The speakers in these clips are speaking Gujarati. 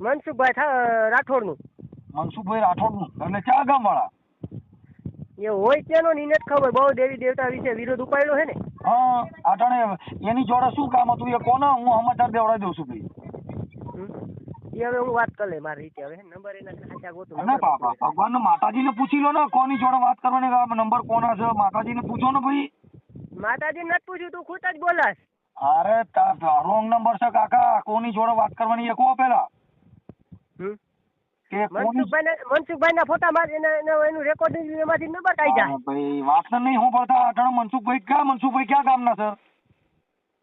મનસુખભાઈ રાઠોડનું. મનસુખભાઈ રાઠોડનું? એટલે ક્યાં ગામ વાળા એ હોય તેનો ને જ ખબર. બહુ દેવી દેવતા વિશે વિરોધ ઉપાડ્યો છે ને? હા અટાણે એની જોડે શું કામ હતું? એ કોના? હું સમાચાર દેવડાવી દઉં છું ભાઈ. એ હવે હું વાત કરી મારી રીતે હવે. નંબર એના સાચા ગોતું અને બાપા ભગવાન માતાજીને પૂછી લો ને કોની જોડે વાત કરવાની નંબર કોના છે માતાજીને પૂછો ને ભાઈ. માતાજી નથી પૂછ્યું તું ખુદ જ બોલાસ અરે રોંગ નંબર છે કાકા કોની જોડે વાત કરવાની એ કહો પેલા. મનસુખભાઈ ના ફોટામાં એના એના- એનું રેકોર્ડિંગ એમાંથી નંબર કાઢ્યા. ભાઈ વાત ને નહીં હું પડતા અટાણે મનસુખભાઈ ક્યાં મનસુખભાઈ ક્યાં ગામના સર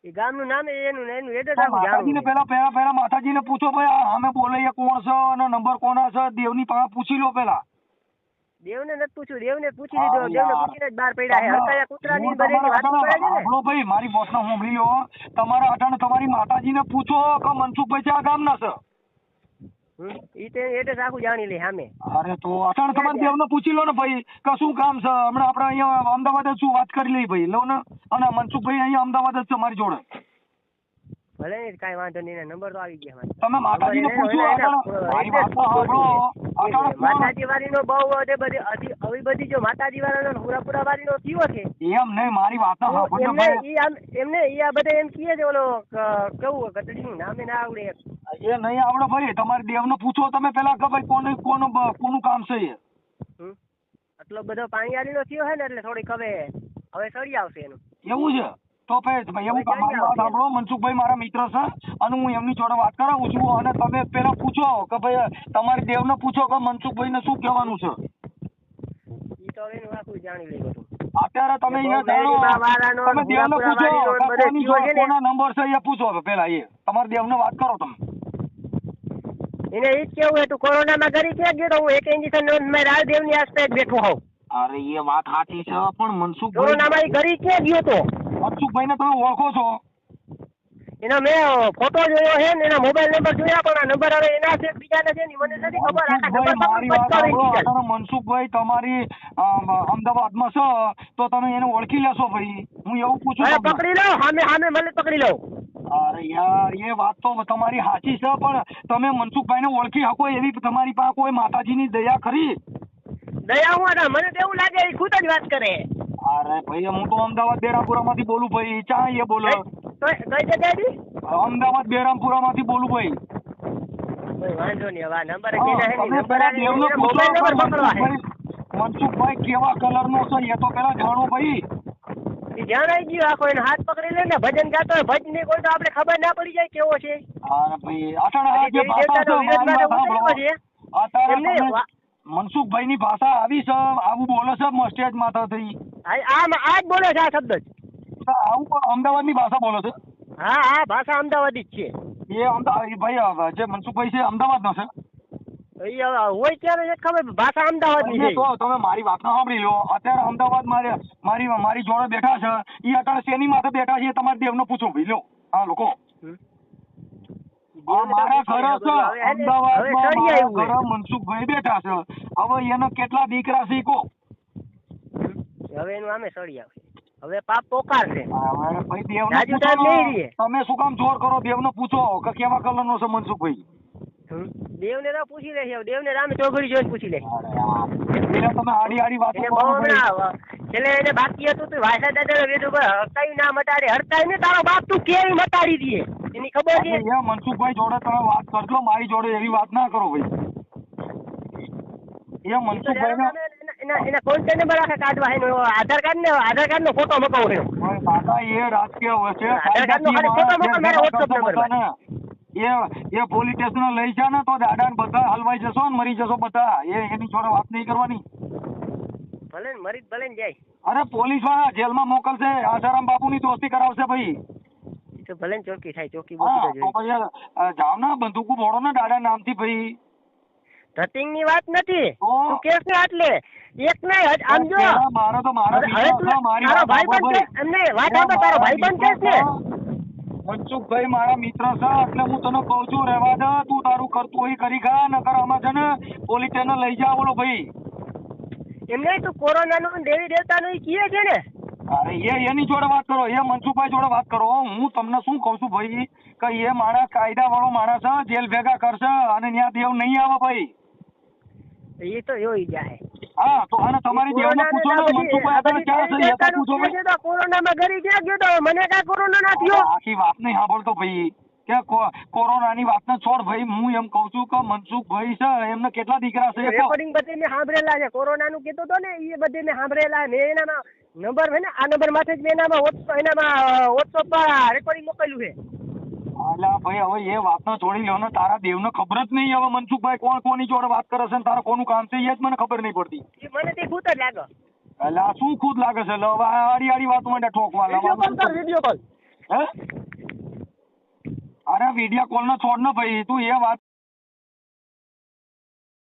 એ ગામનું નામ એનું એનું એડ્રેસ આખું જાણવું પેલા પેલા પેલા માતાજીને પૂછો ભાઈ આ સામે કોણ છે અને નંબર કોના છે? દેવની પાસે પૂછી લો પેલા દેવને નથી પૂછ્યું. દેવને પૂછી લીધો. દેવને પૂછીને જ બહાર પડ્યા છે. હરકાયા કૂતરાની હું વાત પડે છે ને? ભાઈ મારી બોસને સાંભળી લો. તમારા અટાણે તમારી માતાજીને પૂછો કે મનસુખભાઈ આ ગામના છે. ઈ તે એડ્રેસ આખું જાણી લે સામે. અરે તો અટાણે તમારે દેવને પૂછી લો ને ભાઈ કે શું કામ છે? હમણાં આપણે અહીંયા અમદાવાદ જ શું વાત કરી લઈ ભાઈ? લો ને. અને મનસુખભાઈ અહીંયા અમદાવાદ જ છે મારી જોડે. ભલે ને કાંઈ વાંધો નહીં નંબર તો આવી ગયા તમે માતાજીને પૂછો મારી વાત સાંભળો. માતાજી બહુ વધે બધી આવી બધી જો માતાજી વાળાનો હુરાપુરા વાળીનો થયો છે. એમ નહીં મારી વાત સાંભળો એમને ઈ એમને ઈ આ બધે એમ કહે છે ઓલો કેવું કટડી નામે ના આવડે એ નહીં આવડે ભાઈ તમારે દેવને પૂછો તમે પેલા કે ભાઈ કોને કોનું કોનું કામ છે એ. આટલો બધો પાણીયારીનો થયો હે ને એટલે થોડીક હવે હવે સળી આવશે એનું. એવું છે? તો ભાઈ એવું તમારી વાત સાંભળો મનસુખભાઈ મારા મિત્ર છે અને હું એમની જોડે વાત કરાવું છું અને તમે પેલા પૂછો કે ભાઈ તમારે દેવને પૂછો કે મનસુખભાઈને શું કહેવાનું છે. અત્યારે તમે અહીંયા જાણો તમે દેવને પૂછો ને. કોની નંબર છે એ પૂછો પેલા એ. તમારે દેવને વાત કરો તમે. એને એ કેવું હતું કોરોનામાં ઘરે ક્યાં ગયો હું એક ઇન્જેક્શન મેં રાળદેવની આસપાસ બેઠો હોઉં. અરે એ વાત સાચી છે પણ મનસુખ કોરોનામાં ઈ ઘરે ક્યાં ગયો તો. મનસુખભાઈને તમે ઓળખો છો? એનો મેં ફોટો જોયો છે ને એના મોબાઈલ નંબર જોયા પણ આ નંબર હવે એના છે બીજાના છે ને મને નથી ખબર. આખા નંબર મનસુખભાઈ મનસુખભાઈ તમારી અમ, અમદાવાદમાં છો તો તમે એને ઓળખી લેશો ભાઈ. હું એવું પૂછું પકડી લો સામે સામે મને પકડી લો. અરે યાર એ વાત તો તમારી સાચી છે પણ તમે મનસુખભાઈને ઓળખી શકો એવી તમારી પાસે કોઈ માતાજીની દયા ખરી? દયા હું મને તો એવું લાગે એ ખુદ જ વાત કરે. અરે ભાઈ હું તો અમદાવાદ બેરામપુરામાંથી બોલું ભાઈ. ચા એ બોલે. કઈ જગ્યાએથી અમદાવાદ બેરામપુરામાંથી બોલું ભાઈ. વાંધો નહીં હવે નંબર મનસુખભાઈ છે એ તો પેલા જાણો જણાઈ ગયું આખો એને હાથ પકડી લે ને ભજન ગાતો હોય ભજનની કોઈ તો આપણે ખબર ના પડી જાય કેવો છે. મનસુખભાઈ ભાઈ અટાણે આ જે ભાષા આવી છે આવું બોલે છે સ્ટેજ માથાથી આ આમ આ જ બોલે છે આ શબ્દ આવું પણ અમદાવાદની ભાષા બોલો છો. હા હા ભાષા અમદાવાદી જ છે. એ અમદાવાદ ભાઈ જે મનસુખભાઈ છે અમદાવાદનો છે. હોય ત્યારે ખબર ભાષા અમદાવાદની છે. તો તમે મારી વાત સાંભળી લો. અત્યારે અમદાવાદ મારે મારી મારી જોડે બેઠા છે. એ અત્યારે શેની માથે બેઠા છે તમારે દેવને પૂછો. ભાઈ લો આ લોકો મારા ઘરે અમદાવાદમાં મારા મનસુખભાઈ બેઠા છે. હવે એના કેટલા દીકરા છે. હવે એનું આમે સળી આવશે. હવે પાપ પોકાર છે હવે ભાઈ દેવને રાજુ પૂછો સાહેબ ને. નહીં રહીએ. તમે શું કામ જોર કરો દેવને પૂછો કે કેવા કલરનો છે મનસુખભાઈ. દેવને ના પૂછી લેશે દેવને રામે ચોઘડી જોઈને પૂછી લે તમે આડી આડી વાત ભાઈ. એને બાકી હતું તું વાસા દાદા વેદુ પર હડકાઈ ના મટાડે હડકાઈ ને તારો બાપ તું કેવી મટાડી દે એની ખબર છે મનસુખભાઈ જોડે તમે વાત કરજો મારી જોડે એવી વાત ના કરો ભાઈ એ મનસુખભાઈ એના- એના એના કોન્ટેક્ટ નંબર આખા કાઢવા એનો આધાર કાર્ડ ને આધાર કાર્ડ નો ફોટો મગાવો એનો કાકા એ રાજકીય વચ્ચે આધાર કાર્ડનો ખાલી ફોટો મોકલ, મારા WhatsApp નંબર પર. એ એ પોલીસ સ્ટેશન લઈ જા ને તો દાદા ને બધા હલવાઈ જશો ને મરી જશો બધા એ એની જોડે વાત નહીં કરવાની. ભલે ને મરી જ ભલે ને જાય. અરે પોલીસવાળા જેલમાં મોકલશે આસારામ બાપુની દોસ્તી કરાવશે ભાઈ. ઈ તો ભલે ને ચોકી થાય ચોકી હા બોકી તો પછી અ, જાવ ને બંદૂકો ભોળો ને દાદા નામથી ભાઈ. ધતિંગની વાત નથી. તો? કેસ ને આટલે. એક નહીં હજ- આમ જો. મારો તો મારો હવે તું તારો ભાઈ પણ છે? એમને વાત સાંભળ, તારો ભાઈ પણ છે ને મનસુખભાઈ મારા મિત્ર છે એટલે હું તને કહું છું રહેવા દે તું તારું કરતું હોય કરી ખા નકર આમાં છે ને પોલીસ સ્ટેશન લઈ જા બોલો ભાઈ. એમને તું કોરોના નું દેવી દેવતા નું કીએ છે ને? અરે એ એની જોડે વાત કરો એ મનસુખભાઈ જોડે વાત કરો. હું તમને શું કહું છું ભાઈ કે એ માણસ કાયદા વાળો માણસ જેલ ભેગા કરશે અને ત્યાં દેવ નહીં આવે ભાઈ. એ તો જોઈ જાય. હા તો અને તમારી દેવને પૂછો ને મનસુખભાઈ અત્યારે ક્યાં છે એ તો પૂછો ભાઈ. કોરોનામાં ઘરે ક્યાં ગયો તો? મને કાંઈ કોરોના ના થયો. આખી વાત નહીં સાંભળતો ભાઈ. કે કોરોનાની વાતને છોડ ભાઈ. હું એમ કહું છું કે મનસુખભાઈ છે એમને કેટલા દીકરા છે. રેકોર્ડિંગ બધી મેં સાંભળેલા છે. કોરોનાનું કીધું તો ને એ બધી મેં સાંભળેલા મેં એનામાં નંબર છે ને આ નંબર માથે જ મેં એનામાં એનામાં વોટ્સઅપ પર રેકોર્ડિંગ મોકલ્યું છે. અલા ભાઈ હવે એ વાતને છોડી લો ને તારા દેવને ખબર જ નહીં હવે મનસુખભાઈ કોણ કોની જોડે વાત કરે છે ને તારે કોનું કામ છે એ જ મને ખબર નહીં પડતી. એ મને તે ભૂત જ લાગે. એટલે શું ખુદ લાગે છે? લો હવે આડી આડી વાતો માટે ઠોકવા કોલ વીડિયો કોલ હે? અરે વીડિયો કોલ નો છોડ ને ભાઈ તું એ વાત